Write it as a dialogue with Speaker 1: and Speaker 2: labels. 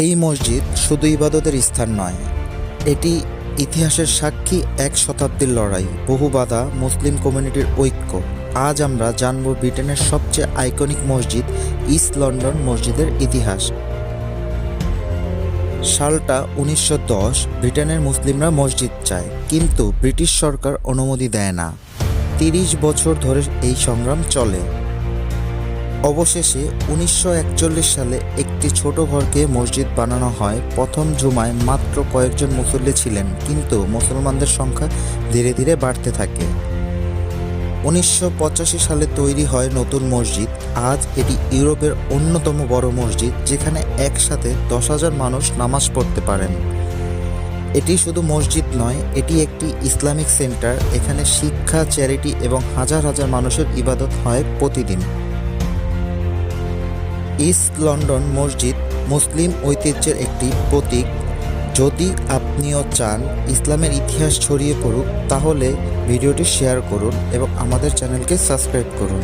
Speaker 1: এই মসজিদ শুধু ইবাদতের স্থান নয়, এটি ইতিহাসের সাক্ষী এক শতাব্দীর লড়াই। বহু বাধা মুসলিম কমিউনিটির ঐক্য। আজ আমরা জানব ব্রিটেনের সবচেয়ে আইকনিক মসজিদ, ইস্ট লন্ডন মসজিদের ইতিহাস। সালটা উনিশশো দশ ব্রিটেনের মুসলিমরা মসজিদ চায়, কিন্তু ব্রিটিশ সরকার অনুমতি দেয় না। তিরিশ বছর ধরে এই সংগ্রাম চলে। অবশেষে উনিশশো একচল্লিশ সালে একটি ছোট ঘরকে মসজিদ বানানো হয়। প্রথম জুমায় মাত্র কয়েকজন মুসল্লি ছিলেন, কিন্তু মুসলমানদের সংখ্যা ধীরে ধীরে বাড়তে থাকে। উনিশশো পঁচাশি সালে তৈরি হয় নতুন মসজিদ। আজ এটি ইউরোপের অন্যতম বড় মসজিদ, যেখানে একসাথে দশ হাজার মানুষ নামাজ পড়তে পারেন। এটি শুধু মসজিদ নয়, এটি একটি ইসলামিক সেন্টার। এখানে শিক্ষা, চ্যারিটি এবং হাজার হাজার মানুষের ইবাদত হয় প্রতিদিন। ইস্ট লন্ডন মসজিদ মুসলিম ঐতিহ্যের একটি প্রতীক। যদি আপনিও চান ইসলামের ইতিহাস ছড়িয়ে পড়ুক, তাহলে ভিডিওটি শেয়ার করুন এবং আমাদের চ্যানেলকে সাবস্ক্রাইব করুন।